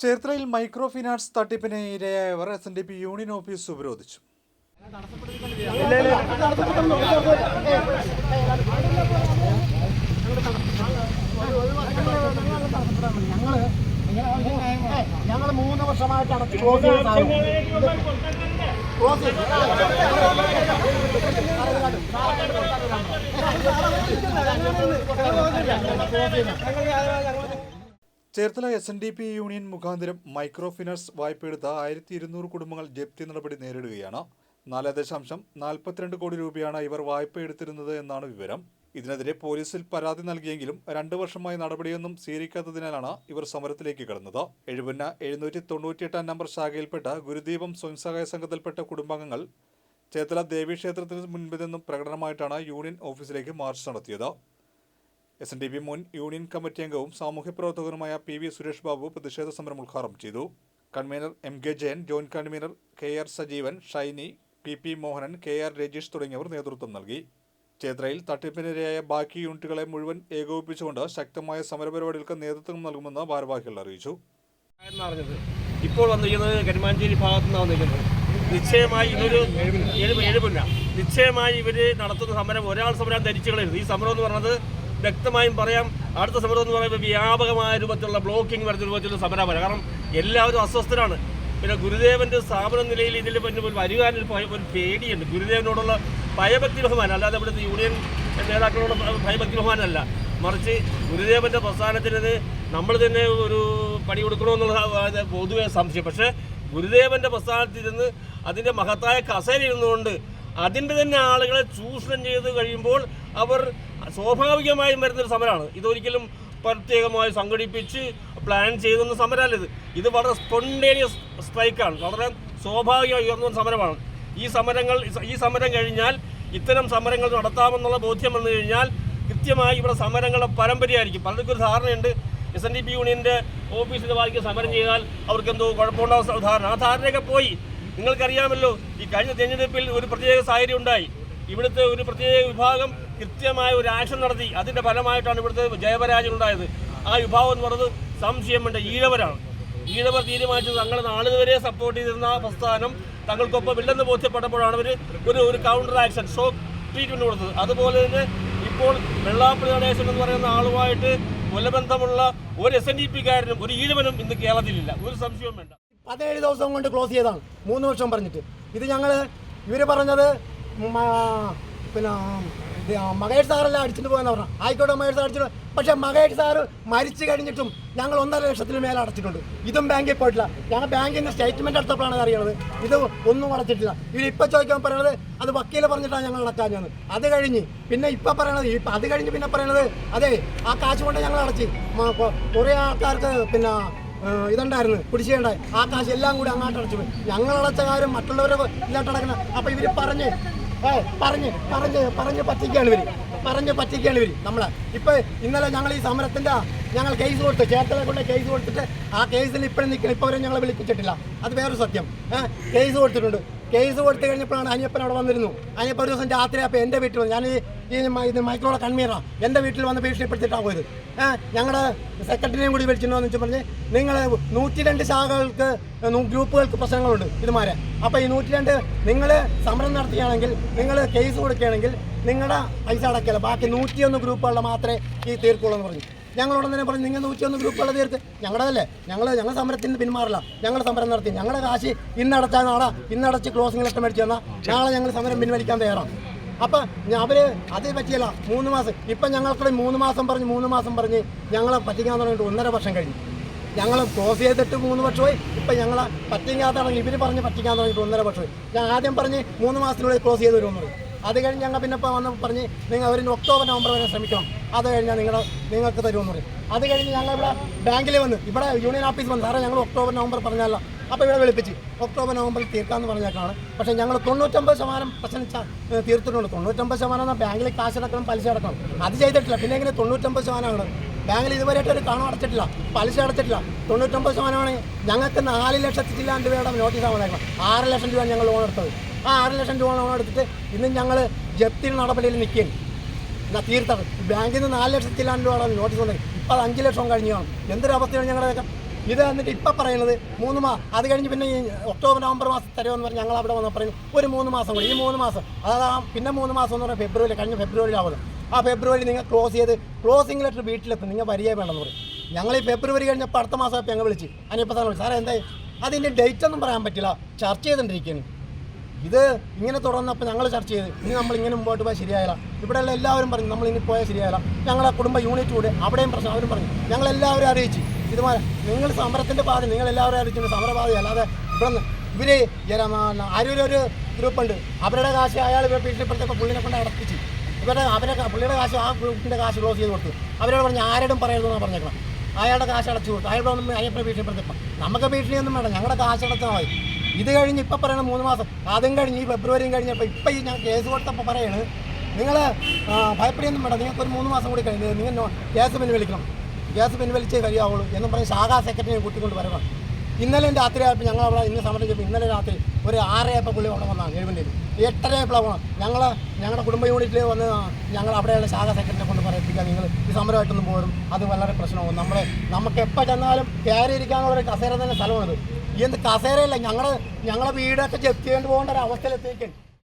ചേർത്തലയിൽ micro finance തട്ടിപ്പിന് ഇരയായവർ S N D P union office ഉപരോധിച്ചു ഞങ്ങൾ മൂന്ന് വർഷമായിട്ട്. Cherthala S N D P union മുഖാന്തരം മൈക്രോ ഫിനാൻസ് വായ്പയെടുത്ത ആയിരത്തി ഇരുന്നൂറ് കുടുംബങ്ങൾ ജപ്തി നടപടി നേരിടുകയാണ്. നാല് ദശാംശം നാൽപ്പത്തിരണ്ട് കോടി രൂപയാണ് ഇവർ വായ്പ എടുത്തിരുന്നത് എന്നാണ് വിവരം. ഇതിനെതിരെ പോലീസിൽ പരാതി നൽകിയെങ്കിലും രണ്ടു വർഷമായി നടപടിയൊന്നും സ്വീകരിക്കാത്തതിനാലാണ് ഇവർ സമരത്തിലേക്ക് കടന്നത്. എഴുപന്ന എഴുന്നൂറ്റി തൊണ്ണൂറ്റിയെട്ടാം നമ്പർ ശാഖയിൽപ്പെട്ട ഗുരുദീപം സ്വയംസഹായ സംഘത്തിൽപ്പെട്ട കുടുംബാംഗങ്ങൾ ചേർത്തല ദേവീക്ഷേത്രത്തിന് മുൻപിൽ നിന്നും പ്രകടനമായിട്ടാണ് യൂണിയൻ ഓഫീസിലേക്ക് മാർച്ച് നടത്തിയത്. എസ് എൻ ഡി പി മുൻ യൂണിയൻ കമ്മിറ്റി അംഗവും സാമൂഹ്യ പ്രവർത്തകനുമായ പി വി സുരേഷ് ബാബു പ്രതിഷേധ സമരം ഉദ്ഘാടനം ചെയ്തു. Convener M K Jayan joint convener K R Sajeevan Shiny P P Mohanan K R Rajeesh തുടങ്ങിയവർ നേതൃത്വം നൽകി. ചേത്രയിൽ തട്ടിപ്പിനിരയായ ബാക്കി യൂണിറ്റുകളെ മുഴുവൻ ഏകോപിപ്പിച്ചുകൊണ്ട് ശക്തമായ സമരപരിപാടികൾക്ക് നേതൃത്വം നൽകുമെന്ന് ഭാരവാഹികൾ അറിയിച്ചു. ഇപ്പോൾ വന്നിരിക്കുന്നത് കരുമാഞ്ചേരി ഭാഗത്തു നിന്നാണ് വന്നിരിക്കുന്നത്. നിശ്ചയമായി ഇതൊരു എഴുപ എഴുപുന്ന നിശ്ചയമായി ഇവർ നടത്തുന്ന സമരം ഒരാൾ സമരം ധരിച്ചു ഈ സമരം എന്ന് പറയുന്നത് വ്യക്തമായും പറയാം. അടുത്ത സമരം എന്ന് പറയുമ്പോൾ വ്യാപകമായ രൂപത്തിലുള്ള ബ്ലോക്കിംഗ് വരുന്ന രൂപത്തിലുള്ള സമരമാണ്. കാരണം എല്ലാവരും അസ്വസ്ഥരാണ്. പിന്നെ ഗുരുദേവന്റെ സ്ഥാപന നിലയിൽ ഇതിൽ പിന്നെ വരുവാനൊരു ഒരു പേടിയുണ്ട്. ഗുരുദേവനോടുള്ള ഭയഭക്തി ബഹുമാനം അല്ലാതെ ഇവിടുത്തെ യൂണിയൻ നേതാക്കളോട് ഭയഭക്തി ബഹുമാനമല്ല മറിച്ച് ഗുരുദേവന്റെ പ്രസ്ഥാനത്തിന് നമ്മൾ തന്നെ ഒരു പണി കൊടുക്കണമെന്നുള്ള പൊതുവെ സംശയം. പക്ഷേ ഗുരുദേവന്റെ പ്രസ്ഥാനത്തിൽ നിന്ന് അതിന്റെ മഹത്തായ കസേരയിരുന്നുകൊണ്ട് അതിന്റെ തന്നെ ആളുകളെ ചൂഷണം ചെയ്ത് കഴിയുമ്പോൾ അവർ സ്വാഭാവികമായും വരുന്നൊരു സമരമാണ് ഇതൊരിക്കലും പ്രത്യേകമായി സംഘടിപ്പിച്ച് പ്ലാൻ ചെയ്തൊന്നും സമരമല്ല ഇത് ഇത് വളരെ സ്പോണ്ടേനിയസ് സ്ട്രൈക്കാണ് വളരെ സ്വാഭാവികമായി ഉയർന്ന സമരമാണ്. ഈ സമരങ്ങൾ ഈ സമരം കഴിഞ്ഞാൽ ഇത്തരം സമരങ്ങൾ നടത്താമെന്നുള്ള ബോധ്യം വന്നു കഴിഞ്ഞാൽ കൃത്യമായി ഇവിടെ സമരങ്ങളുടെ പരമ്പരയായിരിക്കും. പലർക്കും ഒരു ധാരണയുണ്ട്. എസ് എൻ ഡി പി യൂണിയന്റെ ഓഫീസിൽ വായിക്ക് സമരം ചെയ്താൽ അവർക്ക് എന്തോ കുഴപ്പമുണ്ടാകുന്ന ധാരണ. ആ ധാരണയൊക്കെ പോയി. നിങ്ങൾക്കറിയാമല്ലോ ഈ കഴിഞ്ഞ തെരഞ്ഞെടുപ്പിൽ ഒരു പ്രത്യേക സാഹചര്യം ഉണ്ടായി. ഇവിടുത്തെ ഒരു പ്രത്യേക വിഭാഗം കൃത്യമായ ഒരു ആക്ഷൻ നടത്തി. അതിന്റെ ഫലമായിട്ടാണ് ഇവിടുത്തെ ജയപരാജയം ഉണ്ടായത്. ആ വിഭാഗം എന്ന് സംശയം വേണ്ട ഈഴവരാണ്. ഈഴവർ തീരുമാനിച്ചത് തങ്ങൾ നാളിതുവരെ സപ്പോർട്ട് ചെയ്തിരുന്ന പ്രസ്ഥാനം തങ്ങൾക്കൊപ്പം ഇല്ലെന്ന് ബോധ്യപ്പെട്ടപ്പോഴാണ് അവർ ഒരു ഒരു കൗണ്ടർ ആക്ഷൻ ഷോക്ക് ട്രീറ്റ്മെന്റ് കൊടുത്തത്. അതുപോലെ തന്നെ ഇപ്പോൾ വെള്ളാപ്പള്ളി നടേശൻ എന്ന് പറയുന്ന ആളുമായിട്ട് കൊലബന്ധമുള്ള ഒരു എസ് എൻ ഡി പിക്കാരനും ഒരു ഈഴവനും ഇന്ന് കേരളത്തിലില്ല. ഒരു സംശയവും വേണ്ട. പതിനേഴ് ദിവസം കൊണ്ട് ക്ലോസ് ചെയ്താണ് മൂന്ന് വർഷം പറഞ്ഞിട്ട്. ഇത് ഞങ്ങൾ ഇവർ പറഞ്ഞത് പിന്നെ മകേഷ് സാറെല്ലാം അടിച്ചിട്ട് പോയെന്ന് പറഞ്ഞു. ആയിക്കോട്ടെ മകേഷ് സാർ അടിച്ചിട്ട് പക്ഷേ മകേഷ് സാറ് മരിച്ചു കഴിഞ്ഞിട്ടും ഞങ്ങൾ ഒന്നര ലക്ഷത്തിന് മേലെ അടച്ചിട്ടുണ്ട്. ഇതും ബാങ്കിൽ പോയിട്ടില്ല. ഞങ്ങൾ ബാങ്കിന്റെ സ്റ്റേറ്റ്മെന്റ് എടുത്തപ്പോഴാണ് അറിയണത്. ഇത് ഒന്നും അടച്ചിട്ടില്ല. ഇവർ ഇപ്പം ചോദിക്കാൻ പറയണത് അത് വക്കീൽ പറഞ്ഞിട്ടാണ് ഞങ്ങൾ അടക്കാഞ്ഞത് അത് കഴിഞ്ഞ് പിന്നെ ഇപ്പം പറയണത് ഇപ്പം അത് കഴിഞ്ഞ് പിന്നെ പറയണത് അതെ ആ കാശ് കൊണ്ട് ഞങ്ങൾ അടച്ച്. കുറേ ആൾക്കാർക്ക് പിന്നെ ഇതുണ്ടായിരുന്നു. കുടിശ്ശിയുണ്ടായി ആ കാശ് എല്ലാം കൂടി അങ്ങോട്ട് അടച്ചു ഞങ്ങൾ അടച്ച കാര്യം മറ്റുള്ളവരെ ഇല്ലാട്ടടക്കണം അപ്പോൾ അപ്പൊ ഇവർ പറഞ്ഞ് പറഞ്ഞ് പറഞ്ഞ് പറഞ്ഞ് പറ്റിക്കാണ് ഇവർ. പറഞ്ഞ് പറ്റിക്കാണ് ഇവർ. നമ്മളെ ഇപ്പൊ ഇന്നലെ ഞങ്ങൾ ഈ സമരത്തിന്റെ ഞങ്ങൾ കേസ് കൊടുത്തു ചേർത്തല കൊണ്ട് കേസ് കൊടുത്തിട്ട് ആ കേസിൽ ഇപ്പോഴും നിൽക്കണം ഇപ്പൊ വരെ ഞങ്ങളെ വിളിപ്പിച്ചിട്ടില്ല. അത് വേറൊരു സത്യം. കേസ് കൊടുത്തിട്ടുണ്ട്. കേസ് കൊടുത്തു കഴിഞ്ഞപ്പോഴാണ് അനിയപ്പൻ അവിടെ വന്നിരുന്നു. അനിയപ്പൻ ഒരു ദിവസം രാത്രി അപ്പോൾ എന്റെ വീട്ടിൽ വന്നു. ഞാൻ ഈ ഇത് മൈക്രോടെ എന്റെ വീട്ടിൽ വന്ന് ഭീഷണിപ്പെടുത്തിയിട്ടാണ് പോയത്. ഞങ്ങളുടെ സെക്രട്ടറിനെയും കൂടി വിളിച്ചിരുന്നു എന്ന് പറഞ്ഞ് നിങ്ങൾ നൂറ്റി രണ്ട് ശാഖകൾക്ക് ഗ്രൂപ്പുകൾക്ക് പ്രശ്നങ്ങളുണ്ട് ഇതുമാരെ. അപ്പോൾ ഈ നൂറ്റി രണ്ട് നിങ്ങൾ സമരം നടത്തുകയാണെങ്കിൽ നിങ്ങൾ കേസ് കൊടുക്കുകയാണെങ്കിൽ നിങ്ങളുടെ പൈസ അടക്കില്ല ബാക്കി നൂറ്റിയൊന്ന് ഗ്രൂപ്പുകളുടെ മാത്രമേ ഈ തീർക്കുള്ളൂ എന്ന് പറഞ്ഞു. ഞങ്ങളോട് തന്നെ പറഞ്ഞു നിങ്ങൾ നൂറ്റിയൊന്ന് ഗ്രൂപ്പുകളുടെ തീർത്ത് ഞങ്ങളുടെതല്ലേ ഞങ്ങൾ ഞങ്ങൾ സമരത്തിന് പിന്മാറില്ല. ഞങ്ങൾ സമരം നടത്തി. ഞങ്ങളുടെ കാശ് ഇന്നടച്ചാൽ നാളെ ഇന്നടച്ച് ക്ലോസിംഗ് ലെറ്റർ മേടിച്ചു തന്നാൽ നാളെ ഞങ്ങൾ സമരം പിൻവലിക്കാൻ തയ്യാറാണ് അപ്പം അവർ അതേ പറ്റിയല്ല. മൂന്ന് മാസം. ഇപ്പം ഞങ്ങൾക്കൂടെ മൂന്ന് മാസം പറഞ്ഞ് മൂന്ന് മാസം പറഞ്ഞ് ഞങ്ങളെ പറ്റിക്കാൻ തുടങ്ങിയിട്ട് ഒന്നര വർഷം കഴിഞ്ഞു. ഞങ്ങൾ ക്ലോസ് ചെയ്തിട്ട് മൂന്ന് വർഷമായി ഇപ്പം ഞങ്ങളെ പറ്റിക്കാത്താണെങ്കിൽ ഇവർ പറഞ്ഞ് പറ്റിക്കാൻ തുടങ്ങിയിട്ട് ഒന്നര വർഷമായി ഞാൻ ആദ്യം പറഞ്ഞ് മൂന്ന് മാസത്തിനുള്ളിൽ ക്ലോസ് ചെയ്ത് വരുമെന്ന് പറയും. അത് കഴിഞ്ഞ് ഞങ്ങൾ പിന്നെ ഇപ്പോൾ വന്ന് പറഞ്ഞ് നിങ്ങൾ അവർ ഒക്ടോബർ നവംബർ വരെ ശ്രമിക്കണം. അത് കഴിഞ്ഞാൽ നിങ്ങൾ നിങ്ങൾക്ക് തരുമെന്ന് പറയും. അത് കഴിഞ്ഞ് ഞങ്ങൾ ഇവിടെ ബാങ്കിൽ വന്ന് ഇവിടെ യൂണിയൻ ഓഫീസ് വന്ന്. സാറേ ഞങ്ങൾ ഒക്ടോബർ നവംബർ പറഞ്ഞല്ല അപ്പോൾ ഇവിടെ വിളിപ്പിച്ച്. ഒക്ടോബർ നവംബറിൽ തീർക്കാമെന്ന് പറഞ്ഞേക്കാണ്. പക്ഷേ ഞങ്ങൾ തൊണ്ണൂറ്റൊമ്പത് ശതമാനം പ്രശ്നം തീർത്തിട്ടുണ്ട്. തൊണ്ണൂറ്റൊമ്പത് ശതമാനം ബാങ്കിൽ കാശ് അടക്കണം പലിശ അടക്കണം. അത് ചെയ്തിട്ടില്ല. പിന്നെ എങ്ങനെ തൊണ്ണൂറ്റൊമ്പത് ശതമാനമാണ്? ബാങ്കിൽ ഇതുവരെയായിട്ട് ഒരു കാണും അടച്ചിട്ടില്ല. പലിശ അടച്ചിട്ടില്ല. തൊണ്ണൂറ്റൊമ്പത് ശതമാനമാണ് ഞങ്ങൾക്ക് നാല് ലക്ഷത്തി ചില്ലാണ്ട് രൂപയുടെ നോട്ടീസാണ് വന്നേക്കണം ആറ് ലക്ഷം രൂപ ഞങ്ങൾ ലോൺ എടുത്തത്. ആ ആറ് ലക്ഷം രൂപ ലോൺ എടുത്തിട്ട് ഇന്ന് ഞങ്ങൾ ജപ്തി നടപടിയിൽ നിൽക്കുകയാണ്. എന്നാൽ തീർത്തത്. ബാങ്കിൽ നിന്ന് നാല് ലക്ഷത്തിലാണ് രൂപയുടെ നോട്ടീസ് വന്നത് ഇപ്പോൾ അത് അഞ്ച് ലക്ഷം കഴിഞ്ഞു കാണും. എന്തൊരു അവസ്ഥയാണ് ഞങ്ങളുടെയൊക്കെ ഇത് എന്നിട്ട് ഇപ്പം പറയുന്നത് മൂന്ന് മാസം അത് കഴിഞ്ഞ് പിന്നെ ഈ ഒക്ടോബർ നവംബർ മാസം തരുമെന്ന് പറഞ്ഞ് ഞങ്ങൾ അവിടെ വന്ന് പറയുന്നു. ഒരു മൂന്ന് മാസം കൂടി. ഈ മൂന്ന് മാസം. അതായത് ആ പിന്നെ മൂന്ന് മാസം എന്ന് പറഞ്ഞാൽ ഫെബ്രുവരി കഴിഞ്ഞ ഫെബ്രുവരിയിലാവുന്നത് ആ ഫെബ്രുവരി നിങ്ങൾ ക്ലോസ് ചെയ്ത് ക്ലോസിംഗ് ലെറ്റർ വീട്ടിലെത്തും. നിങ്ങൾ വരികയെ വേണമെന്ന് പറയും. ഞങ്ങൾ ഈ ഫെബ്രുവരി കഴിഞ്ഞപ്പോൾ അടുത്ത മാസം ഞങ്ങൾ വിളിച്ച്. അനിയപ്പോൾ സാർ വിളിച്ചു. സാറേ എന്തായി? അതിന്റെ ഡേറ്റ് ഒന്നും പറയാൻ പറ്റില്ല. ചർച്ച ചെയ്തുകൊണ്ടിരിക്കുകയാണ് ഇത് ഇങ്ങനെ തുടർന്നപ്പോൾ ഞങ്ങൾ ചർച്ച ചെയ്ത്. ഇനി നമ്മൾ ഇങ്ങനെ മുമ്പോട്ട് പോയാൽ ശരിയായില്ല. ഇവിടെയുള്ള എല്ലാവരും പറഞ്ഞു നമ്മൾ ഇനി പോയാൽ ശരിയായില്ല. ഞങ്ങളുടെ കുടുംബ യൂണിറ്റ് കൂടെ അവിടെയും പ്രശ്നം അവരും പറഞ്ഞു. ഞങ്ങളെല്ലാവരും അറിയിച്ചു. ഇതുപോലെ നിങ്ങൾ സമരത്തിന്റെ പാതി നിങ്ങൾ എല്ലാവരും അറിയിച്ചു സമരപാത അല്ലാതെ ഇവിടെ ഇവർ ആരൊരു ഗ്രൂപ്പുണ്ട്. അവരുടെ കാശ് അയാൾ ഭീഷണിപ്പെടുത്തപ്പോൾ പുള്ളിനെ കൊണ്ട് അടപ്പിച്ച്. ഇവരുടെ അവരെ പുള്ളിയുടെ കാശ് ആ ഗ്രൂപ്പിന്റെ കാശ് ക്ലോസ് ചെയ്ത് കൊടുത്തു. അവരോട് പറഞ്ഞ് ആരോടും പറയരുതെന്നാണ് പറഞ്ഞേക്കണം. അയാളുടെ കാശ് അടച്ചു കൊടുത്തു. അയാളുടെ ഒന്നും അയ്യപ്പനെ ഭീഷണിപ്പെടുത്തപ്പോൾ നമുക്ക് ഭീഷണിയൊന്നും വേണം ഞങ്ങളുടെ കാശ് അടച്ചാൽ മതി. ഇത് കഴിഞ്ഞ് ഇപ്പം പറയണം മൂന്ന് മാസം. അതും കഴിഞ്ഞ് ഈ ഫെബ്രുവരിയും കഴിഞ്ഞപ്പോൾ ഇപ്പം ഈ ഞാൻ കേസ് കൊടുത്തപ്പോൾ പറയണ് നിങ്ങൾ ഭയപ്പെടുകയൊന്നും വേണ്ട. നിങ്ങൾക്ക് ഒരു മൂന്ന് മാസം കൂടി കഴിഞ്ഞ് നിങ്ങൾ കേസ് പിൻവലിക്കണം. കേസ് പിൻവലിച്ചേ കഴിയാവുള്ളൂ എന്ന് പറഞ്ഞ് ശാഖാ സെക്രട്ടറിയെ കൂട്ടിക്കൊണ്ട് വരണം ഇന്നലെ രാത്രി ആയപ്പോൾ ഞങ്ങൾ അവിടെ ഇന്ന് സമരം ഇന്നലെ രാത്രി ഒരു ആറരയപ്പോൾ പുള്ളി അവിടെ വന്നാണ് എഴുപതിൽ എട്ടരയപ്പോൾ പോകണം ഞങ്ങൾ ഞങ്ങളുടെ കുടുംബ യൂണിറ്റിൽ വന്ന് ഞങ്ങൾ അവിടെയുള്ള ശാഖാ സെക്രട്ടറിയെ കൊണ്ട് പറയിപ്പിക്കുക. നിങ്ങൾ ഈ സമരമായിട്ടൊന്നും പോരും. അത് വളരെ പ്രശ്നമാകും. നമ്മൾ നമുക്ക് എപ്പോൾ ചെന്നാലും കയറി ഇരിക്കാനുള്ള ഒരു കസേര തന്നെ സ്ഥലമാണിത്. എന്ത് കസേരയല്ല ഞങ്ങൾ ഞങ്ങളുടെ വീടൊക്കെ ജപ്തി ചെയ്യേണ്ടി പോകേണ്ട ഒരു അവസ്ഥയിലെത്തിയിരിക്കും